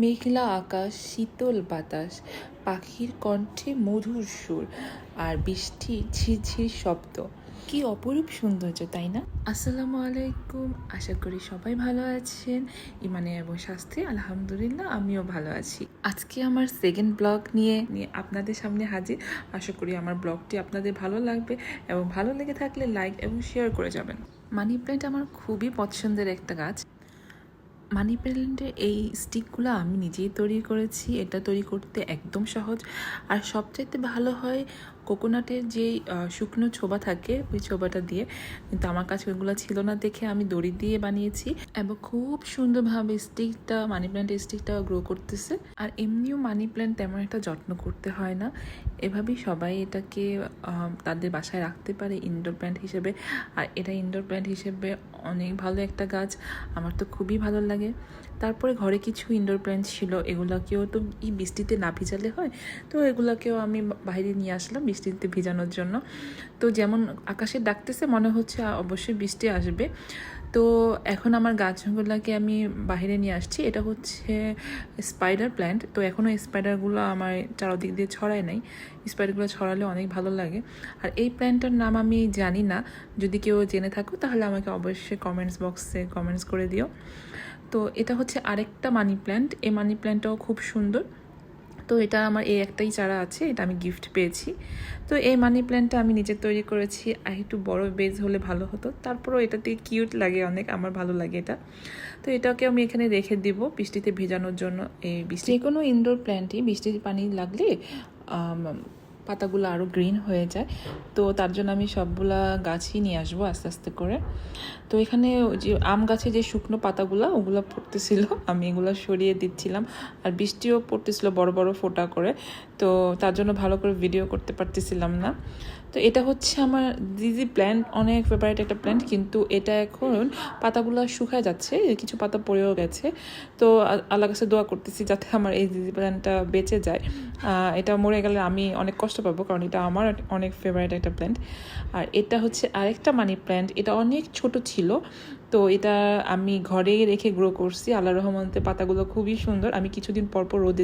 মেঘলা আকাশ, শীতল বাতাস, পাখির কণ্ঠে মধুর সুর আর বৃষ্টি ঝিরঝির শব্দ। কি অপরূপ সৌন্দর্য, তাই না? আসসালামু আলাইকুম। আশা করি সবাই ভালো আছেন। ইমানে এবং স্বাস্থ্যে আলহামদুলিল্লাহ, আমিও ভালো আছি। আজকে আমার সেকেন্ড ব্লগ নিয়ে নিয়ে আপনাদের সামনে হাজির। আশা করি আমার ব্লগটি আপনাদের ভালো লাগবে এবং ভালো লেগে থাকলে লাইক এবং শেয়ার করে যাবেন। মানি প্ল্যান্ট আমার খুবই পছন্দের একটা গাছ। মানি প্ল্যান্টের এই স্টিকগুলো আমি নিজেই তৈরি করেছি। এটা তৈরি করতে একদম সহজ। আর সবচাইতে ভালো হয় কোকোনাটের যে শুকনো ছোবা থাকে, ওই ছোবাটা দিয়ে কিন্তু আমার কাছে ওইগুলো ছিল না দেখে আমি দড়ি দিয়ে বানিয়েছি এবং খুব সুন্দরভাবে স্টিকটা, মানি প্ল্যান্টের স্টিকটা গ্রো করতেছে। আর এমনিও মানি প্ল্যান্ট তেমন একটা যত্ন করতে হয় না। এভাবেই সবাই এটাকে তাদের বাসায় রাখতে পারে ইনডোর প্ল্যান্ট হিসেবে। আর এটা ইনডোর প্ল্যান্ট হিসেবে অনেক ভালো একটা গাছ, আমার তো খুবই ভালো লাগে। তারপরে ঘরে কিছু ইনডোর প্ল্যান্ট ছিল, এগুলাকেও তো এই বৃষ্টিতে না ভিজালে হয়, তো এগুলাকেও আমি বাইরে নিয়ে আসলাম বৃষ্টিতে ভিজানোর জন্য। তো যেমন আকাশে ডাকতেছে, মনে হচ্ছে অবশ্যই বৃষ্টি আসবে। তো এখন আমার গাছগুলোকে আমি বাইরে নিয়ে আসছি। এটা হচ্ছে স্পাইডার প্ল্যান্ট তো এখনও স্পাইডারগুলো আমার চারদিক দিয়ে ছড়ায় নাই। স্পাইডারগুলো ছড়ালে অনেক ভালো লাগে। আর এই প্ল্যান্টটার নাম আমি জানি না। যদি কেউ জেনে থাকো, তাহলে আমাকে অবশ্যই কমেন্টস বক্সে কমেন্টস করে দিও। তো এটা হচ্ছে আরেকটা মানি প্ল্যান্ট এই মানি প্ল্যান্টটাও খুব সুন্দর। তো এটা আমার এই একটাই চারা আছে, এটা আমি গিফট পেয়েছি। তো এই মানি প্ল্যান্টটা আমি নিজে তৈরি করেছি, আর একটু বড় বেজ হলে ভালো হতো। তারপরও এটাতে কিউট লাগে অনেক, আমার ভালো লাগে এটা। তো এটাকে আমি এখানে রেখে দিব বৃষ্টিতে ভেজানোর জন্য। এই বৃষ্টি যে কোনো ইনডোর প্ল্যান্টই বৃষ্টির পানি লাগলে পাতাগুলো আরও গ্রিন হয়ে যায়। তো তার জন্য আমি সবগুলা গাছই নিয়ে আসব আস্তে আস্তে করে। তো এখানে যে আম গাছে যে শুকনো পাতাগুলো, ওগুলো পড়তেছিল। আমি এগুলো সরিয়ে দিচ্ছিলাম। আর বৃষ্টিও পড়তেছিল বড় বড় ফোটা করে। তো তার জন্য ভালো করে ভিডিও করতে পারতেছিলাম না। তো এটা হচ্ছে আমার দিদি প্ল্যান্ট অনেক ফেভারিট একটা প্ল্যান্ট কিন্তু এটা এখন পাতাগুলো শুকায় যাচ্ছে, কিছু পাতা পড়েও গেছে। তো আল্লাহ কাছে দোয়া করতেছি যাতে আমার এই দিদি প্ল্যান্টটা বেঁচে যায়। এটা মরে গেলে আমি অনেক কষ্ট পাবো, কারণ এটা আমার অনেক ফেভারিট একটা প্ল্যান্ট আর এটা হচ্ছে আরেকটা মানি প্ল্যান্ট এটা অনেক ছোট ছিল। তো এটা আমি ঘরে রেখে গ্রো করছি। আল্লাহ রহমতে পাতাগুলো খুবই সুন্দর। আমি কিছুদিন পর পর রোদে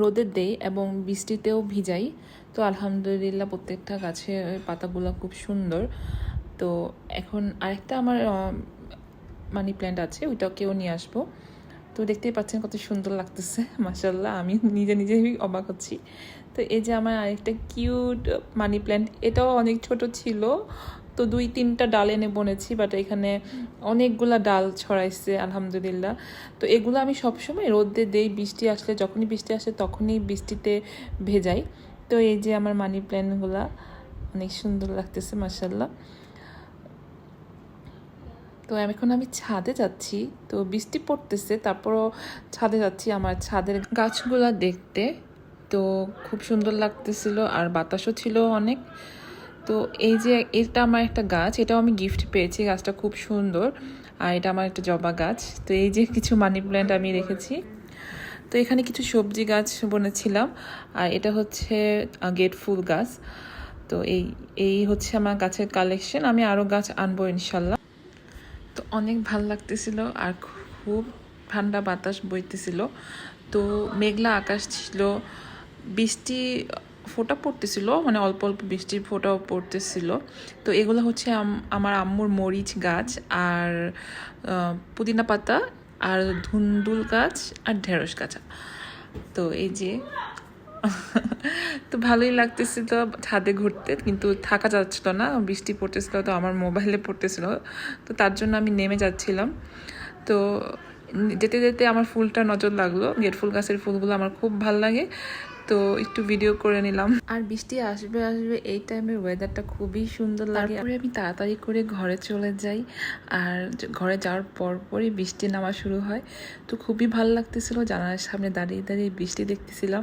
রোদে দেই এবং বৃষ্টিতেও ভিজাই। তো আলহামদুলিল্লাহ প্রত্যেকটা গাছের পাতাগুলো খুব সুন্দর। তো এখন আরেকটা আমার মানি প্ল্যান্ট আছে, ওইটাকেও নিয়ে আসব। তো দেখতেই পাচ্ছেন কত সুন্দর লাগতেছে মাসাল্লাহ আমি নিজে নিজেই অবাক হচ্ছি। তো এই যে আমার আরেকটা কিউট মানি প্ল্যান্ট এটাও অনেক ছোট ছিল তো দুই তিনটা ডাল এনে বনেছি বাট এখানে অনেকগুলা ডাল ছড়াইছে, আলহামদুলিল্লাহ। তো এগুলো আমি সবসময় রোদে দেই, বৃষ্টি আসলে যখনই বৃষ্টি আসে তখনই বৃষ্টিতে ভেজাই। তো এই যে আমার মানি প্ল্যান্টগুলা অনেক সুন্দর লাগতেছে মাসাল্লাহ তো এখন আমি ছাদে যাচ্ছি, তো বৃষ্টি পড়তেছে, তারপরও ছাদে যাচ্ছি, আমার ছাদের গাছগুলা দেখতে তো খুব সুন্দর লাগতেছিল, আর বাতাসও ছিল অনেক। তো এই যে এটা আমার একটা গাছ, এটাও আমি গিফট পেয়েছি, গাছটা খুব সুন্দর। আর এটা আমার একটা জবা গাছ। তো এই যে কিছু মানি প্ল্যান্ট আমি রেখেছি। তো এখানে কিছু সবজি গাছ বনেছিলাম। আর এটা হচ্ছে গেট ফুল গাছ। তো এই এই হচ্ছে আমার গাছের কালেকশন আমি আরও গাছ আনব ইনশাল্লাহ। তো অনেক ভালো লাগতেছিল আর খুব ঠান্ডা বাতাস বইতেছিল। তো মেঘলা আকাশ ছিল, বৃষ্টি ফোঁটা পড়তেছিল মানে অল্প অল্প বৃষ্টির ফোঁটাও পড়তেছিল। তো এগুলো হচ্ছে আম- আমার আম্মুর মরিচ গাছ আর পুদিনা পাতা আর ধুন্দুল গাছ আর ঢেঁড়স গাছ তো এই যে, তো ভালোই লাগতেছিল ছাদে ঘুরতে, কিন্তু থাকা যাচ্ছিল না, বৃষ্টি পড়তেছিল তো আমার মোবাইলে পড়তেছিল, তো তার জন্য আমি নেমে যাচ্ছিলাম। তো যেতে যেতে আমার ফুলটা নজর লাগল, গেট ফুল গাছের ফুলগুলো আমার খুব ভালো লাগে। তো একটু ভিডিও করে নিলাম। আর বৃষ্টি আসবে আসবে এই টাইমের ওয়েদারটা খুবই সুন্দর লাগে। তারপরে আমি তাড়াতাড়ি করে ঘরে চলে যাই। আর ঘরে যাওয়ার পর পরই বৃষ্টি নামা শুরু হয়। তো খুবই ভালো লাগতেছিল জানালার সামনে দাঁড়িয়ে দাঁড়িয়ে বৃষ্টি দেখতেছিলাম।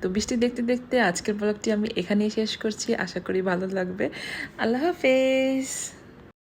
তো বৃষ্টি দেখতে দেখতে আজকের ব্লগটি আমি এখানেই শেষ করছি। আশা করি ভালো লাগবে। আল্লাহ হাফেজ!